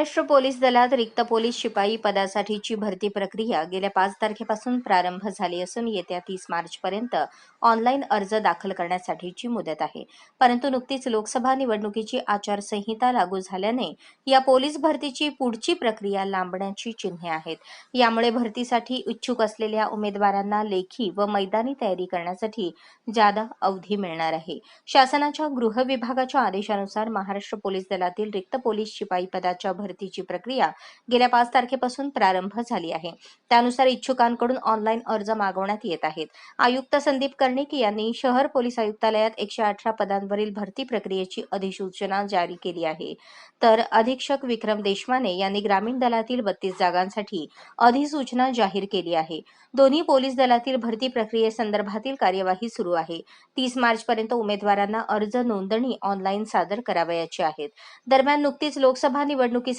Maharashtra police दलात रिक्त police शिपाई पदासाठीची भरती प्रक्रिया गेल्या पाच तारखेपासून प्रारंभ झाली असून येत्या तीस मार्चपर्यंत ऑनलाईन अर्ज दाखल करण्यासाठीची मुदत आहे. परंतु नुकतीच लोकसभा निवडणुकीची आचारसंहिता लागू झाल्याने या पोलीस भरतीची पुढची प्रक्रिया लांबण्याची चिन्हे आहेत. यामुळे भरतीसाठी इच्छुक असलेल्या उमेदवारांना लेखी व मैदानी तयारी करण्यासाठी जादा अवधी मिळणार आहे. शासनाच्या गृह विभागाच्या आदेशानुसार महाराष्ट्र पोलीस दलातील रिक्त पोलीस शिपाई पदाच्या भरतीची प्रक्रिया गेल्या पाच तारखेपासून प्रारंभ झाली आहे. त्यानुसार इच्छुकांकडून ऑनलाईन अर्ज मागवण्यात येत आहेत. आयुक्त संदीप कर्णिक यांनी शहर पोलीस आयुक्तालयात एकशे अठरा पदांवरील भरती प्रक्रियेची अधिसूचना जारी केली आहे. तर अधीक्षक विक्रम देशमाने यांनी ग्रामीण दलातील बत्तीस जागांसाठी अधिसूचना जाहीर केली आहे. दोन्ही पोलीस दलातील भरती प्रक्रियेसंदर्भातील कार्यवाही सुरू आहे. तीस मार्च पर्यंत उमेदवारांना अर्ज नोंदणी ऑनलाईन सादर करावयाची आहेत. दरम्यान नुकतीच लोकसभा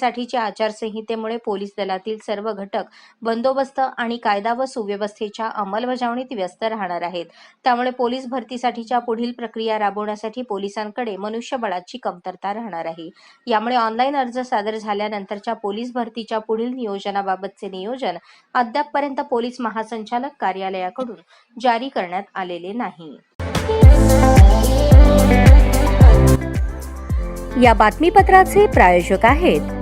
निवडणुकीसाठीच्या आचारसंहितेमुळे पोलीस दलातील सर्व घटक बंदोबस्त आणि कायदा व सुव्यवस्थेच्या अंमलबजावणीत व्यस्त राहणार आहेत. त्यामुळे पोलीस भरतीसाठीच्या पुढील प्रक्रिया राबवण्यासाठी पोलिसांकडे मनुष्यबळाची कमतरता राहणार आहे. यामुळे ऑनलाईन अर्ज सादर झाल्यानंतरच्या पोलीस भरतीच्या पुढील नियोजनाबाबतचे नियोजन अद्यापपर्यंत पोलीस महासंचालक कार्यालयाकडून जारी करण्यात आलेले नाही. या बातमीपत्राचे प्रायोजक आहेत